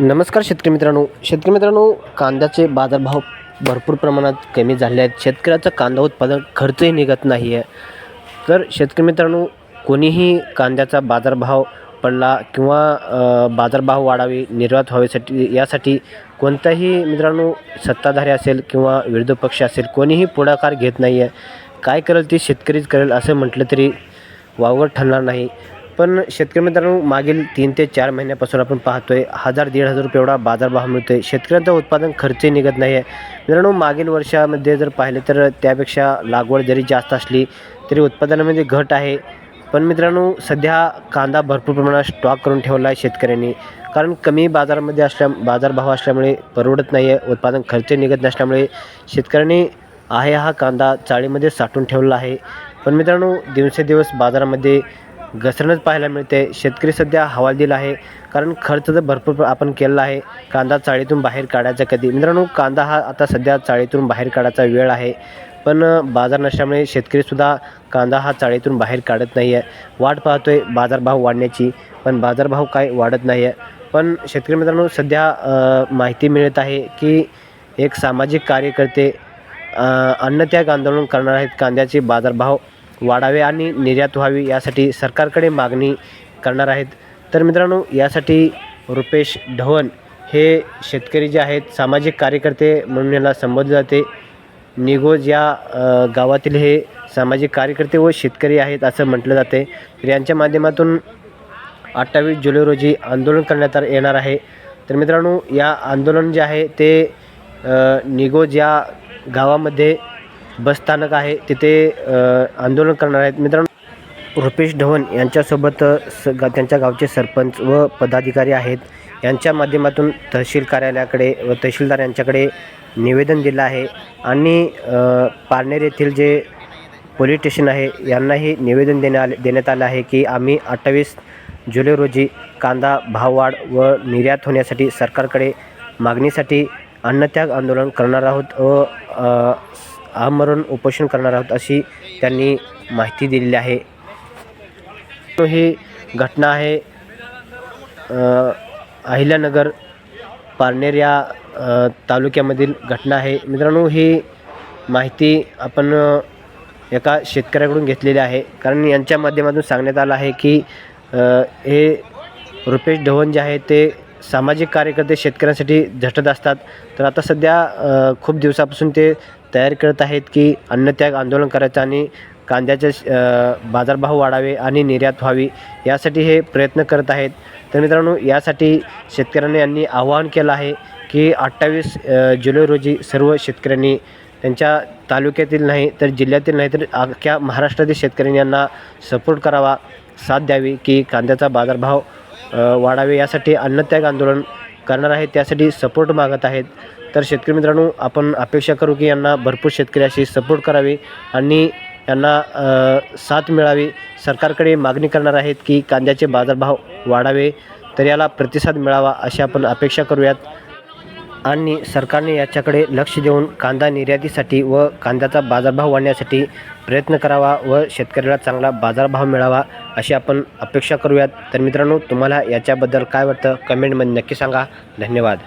नमस्कार शेतकरी मित्रांनो. शेतकरी मित्रांनो कांद्याचे बाजारभाव भरपूर प्रमाणात कमी झाले आहेत. शेतकऱ्याचं कांदा उत्पादन खर्चही निघत नाही आहे. तर शेतकरी मित्रांनो कोणीही कांद्याचा बाजारभाव पडला किंवा बाजारभाव वाढावे निर्यात व्हावीसाठी यासाठी कोणताही मित्रांनो सत्ताधारी असेल किंवा विरोधी पक्ष असेल कोणीही पुढाकार घेत नाही आहे काय करेल ते शेतकरीच करेल असं म्हटलं तरी वावगं ठरणार नाही. पण शेतकरी मित्रांनो मागील तीन ते चार महिन्यापासून आपण पाहतोय हजार दीड हजार रुपये एवढा बाजारभाव मिळतोय. शेतकऱ्यांचा उत्पादन खर्चही निघत नाही आहे मित्रांनो मागील वर्षामध्ये जर पाहिले तर त्यापेक्षा लागवड जरी जास्त असली तरी उत्पादनामध्ये घट आहे. पण मित्रांनो सध्या कांदा भरपूर प्रमाणात स्टॉक करून ठेवला आहे शेतकऱ्यांनी. कारण कमी बाजारामध्ये असल्या बाजारभाव असल्यामुळे परवडत नाही आहे उत्पादन खर्च निघत नसल्यामुळे शेतकऱ्यांनी आहे हा कांदा चाळीमध्ये साठवून ठेवला आहे. पण मित्रांनो दिवसेदिवस बाजारामध्ये घसरणच पाहायला मिळते. शेतकरी सध्या हवालदिल आहे. कारण खर्च तर भरपूर आपण केलेला आहे. कांदा चाळीतून बाहेर काढायचा कधी? मित्रांनो कांदा हा आता सध्या चाळीतून बाहेर काढायचा वेळ आहे. पण बाजार नसल्यामुळे शेतकरीसुद्धा कांदा हा चाळीतून बाहेर काढत नाही आहे वाट पाहतो आहे बाजारभाव वाढण्याची. पण बाजारभाव काय वाढत नाही आहे पण शेतकरी मित्रांनो सध्या माहिती मिळत आहे की एक सामाजिक कार्यकर्ते अन्नत्याग आंदोलन करणार आहेत. कांद्याचे बाजारभाव वाढावे आणि निर्यात व्हावी यासाठी सरकारकडे मागणी करणार आहेत. तर मित्रांनो यासाठी रुपेश ढवण हे शेतकरी जे आहेत सामाजिक कार्यकर्ते म्हणून याला संबोधले जाते. निगोज या गावातील हे सामाजिक कार्यकर्ते व शेतकरी आहेत असं म्हटलं जाते. तर यांच्या माध्यमातून अठ्ठावीस जुलै रोजी आंदोलन करण्यात येणार आहे. तर मित्रांनो या आंदोलन जे आहे ते निगोज या गावामध्ये बसस्थानक आहे. तिथे आंदोलन करणार आहेत. मित्रांनो रुपेश ढवण यांच्यासोबत स गा त्यांच्या गावचे सरपंच व पदाधिकारी आहेत. यांच्या माध्यमातून तहसील कार्यालयाकडे व तहसीलदार यांच्याकडे निवेदन दिलं आहे. आणि पारनेर येथील जे पोलीस स्टेशन आहे यांनाही निवेदन देण्या आले देण्यात आलं आहे की आम्ही अठ्ठावीस जुलै रोजी कांदा भाववाढ व निर्यात होण्यासाठी सरकारकडे मागणीसाठी अन्नत्याग आंदोलन करणार आहोत व आमरण उपोषण करणार आहोत अशी त्यांनी माहिती दिलेली आहे. ही घटना आहे अहिल्यानगर पारनेर या तालुक्यामधील घटना आहे. मित्रांनो ही माहिती आपण एका शेतकऱ्याकडून घेतलेली आहे. कारण यांच्या माध्यमातून सांगण्यात आलं आहे की हे रुपेश ढवण जे आहे ते सामाजिक कार्यकर्ते शेतकऱ्यांसाठी झटत असतात. तर आता सध्या खूप दिवसापासून ते तयारी करत आहेत की अन्नत्याग आंदोलन करायचं आणि कांद्याचे बाजारभाव वाढावे आणि निर्यात व्हावी यासाठी हे प्रयत्न करत आहेत. तर मित्रांनो यासाठी शेतकऱ्यांनी यांनी आवाहन केलं आहे की अठ्ठावीस जुलै रोजी सर्व शेतकऱ्यांनी त्यांच्या तालुक्यातील नाही तर जिल्ह्यातील नाही तर अख्ख्या महाराष्ट्रातील शेतकऱ्यांनी यांना सपोर्ट करावा साथ द्यावी की कांद्याचा बाजारभाव वाढावे यासाठी अन्नत्याग आंदोलन करणार आहे त्यासाठी सपोर्ट मागत आहेत. तर शेतकरी मित्रांनो आपण अपेक्षा करू की यांना भरपूर शेतकरी अशी सपोर्ट करावी आणि यांना साथ मिळावी. सरकारकडे मागणी करणार आहेत की कांद्याचे बाजारभाव वाढावे तर याला प्रतिसाद मिळावा अशी आपण अपेक्षा करूयात. आणि सरकारने याच्याकडे लक्ष देऊन कांदा निर्यातीसाठी व कांद्याचा बाजारभाव वाढण्यासाठी प्रयत्न करावा व शेतकऱ्याला चांगला बाजारभाव मिळावा अशी आपण अपेक्षा करूयात. तर मित्रांनो तुम्हाला याच्याबद्दल काय वाटतं? कमेंटमध्ये नक्की सांगा. धन्यवाद.